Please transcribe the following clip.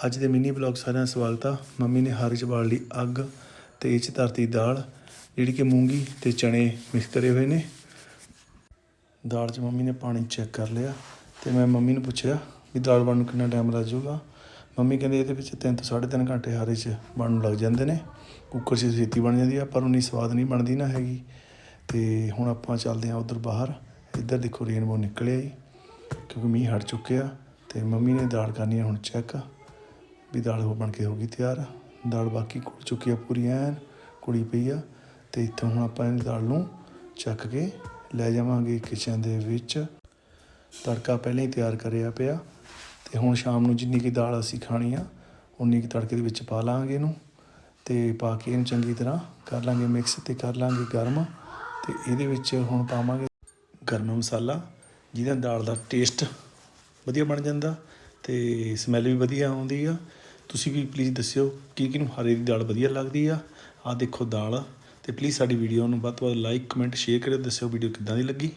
ਅੱਜ ਦੇ mini vlog ਸਾਰਿਆਂ ਦਾ ਸਵਾਗਤ ਆ। ਮੰਮੀ ਨੇ ਹਰ 'ਚ ਬਾਲ ਲਈ ਅੱਗ ਤੇ ਇਹ 'ਚ ਧਰਤੀ ਦਾਲ, ਜਿਹੜੀ ਕਿ ਮੂੰਗੀ ਤੇ ਚਣੇ ਮਿਕਸ ਕਰੇ ਹੋਏ ਨੇ। ਦਾਲ 'ਚ ਮੰਮੀ ਨੇ ਪਾਣੀ ਚੈੱਕ ਕਰ ਲਿਆ ਤੇ ਮੈਂ ਮੰਮੀ ਨੂੰ ਪੁੱਛਿਆ ਵੀ ਦਾਲ ਬਣਨ ਨੂੰ ਕਿੰਨਾ ਟਾਈਮ ਲੱਗ ਜਾਊਗਾ। ਮੰਮੀ ਕਹਿੰਦੇ ਇਹਦੇ ਵਿੱਚ 3 ਤੋਂ 3.5 ਘੰਟੇ ਹਾਰੇ 'ਚ ਬਣਨ ਨੂੰ ਲੱਗ ਜਾਂਦੇ ਨੇ। ਕੁੱਕਰ 'ਚ ਛੇਤੀ ਬਣ ਜਾਂਦੀ ਆ, ਪਰ ਉਨੀ ਸਵਾਦ ਨਹੀਂ ਬਣਦੀ ਨਾ ਹੈਗੀ। ਤੇ ਹੁਣ ਆਪਾਂ ਚੱਲਦੇ ਹਾਂ ਉਧਰ ਬਾਹਰ। ਇੱਧਰ ਦੇਖੋ ਰੇਨਬੋ ਨਿਕਲਿਆ ਜੀ, ਕਿਉਂਕਿ ਮੀਂਹ ਹਟ ਚੁੱਕਿਆ ਤੇ ਮੰਮੀ ਨੇ ਦਾਲ ਕਰਨੀ ਆ ਹੁਣ ਚੈੱਕ ਵੀ ਦਾਲ ਉਹ ਬਣ ਕੇ ਹੋ ਗਈ ਤਿਆਰ। ਦਾਲ ਬਾਕੀ ਕੁੜ ਚੁੱਕੀ ਆ ਪੂਰੀ ਐਨ, ਕੁੜੀ ਪਈ ਆ। ਤੇ ਇੱਥੋਂ ਹੁਣ ਆਪਾਂ ਇਹ ਦਾਲ ਨੂੰ ਚੱਕ ਕੇ ਲੈ ਜਾਵਾਂਗੇ ਕਿਚਨ ਦੇ ਵਿੱਚ। ਤੜਕਾ ਪਹਿਲਾਂ ਹੀ ਤਿਆਰ ਕਰਿਆ ਪਿਆ। ਤੇ ਹੁਣ ਸ਼ਾਮ ਨੂੰ ਜਿੰਨੀ ਕੀ ਦਾਲ ਅਸੀਂ ਖਾਣੀ ਆ, ਉਨੀ ਕੀ ਤੜਕੇ ਦੇ ਵਿੱਚ ਪਾ ਲਾਂਗੇ ਇਹਨੂੰ। ਤੇ ਪਾ ਕੇ ਇਹਨੂੰ ਚੰਗੀ ਤਰ੍ਹਾਂ ਕਰ ਲਾਂਗੇ ਮਿਕਸ ਤੇ ਕਰ ਲਾਂਗੇ ਗਰਮ। ਤੇ ਇਹਦੇ ਵਿੱਚ ਹੁਣ ਪਾਵਾਂਗੇ ਗਰਮ ਮਸਾਲਾ, ਜਿਹਦਾ ਦਾਲ ਦਾ ਟੇਸਟ ਵਧੀਆ ਬਣ ਜਾਂਦਾ ਤੇ ਸਮੈਲ ਵੀ ਵਧੀਆ ਆਉਂਦੀ ਆ। ਤੁਸੀਂ ਵੀ ਪਲੀਜ਼ ਦੱਸਿਓ ਕਿ ਕਿਹਨੂੰ ਹਰੇ ਦੀ ਦਾਲ ਵਧੀਆ ਲੱਗਦੀ ਆ? ਆਹ ਦੇਖੋ ਦਾਲ ਤੇ ਪਲੀਜ਼ ਸਾਡੀ ਵੀਡੀਓ ਨੂੰ ਵੱਧ ਤੋਂ ਵੱਧ ਲਾਈਕ ਕਮੈਂਟ ਸ਼ੇਅਰ ਕਰਿਓ, ਦੱਸਿਓ ਵੀਡੀਓ ਕਿੱਦਾਂ ਦੀ ਲੱਗੀ।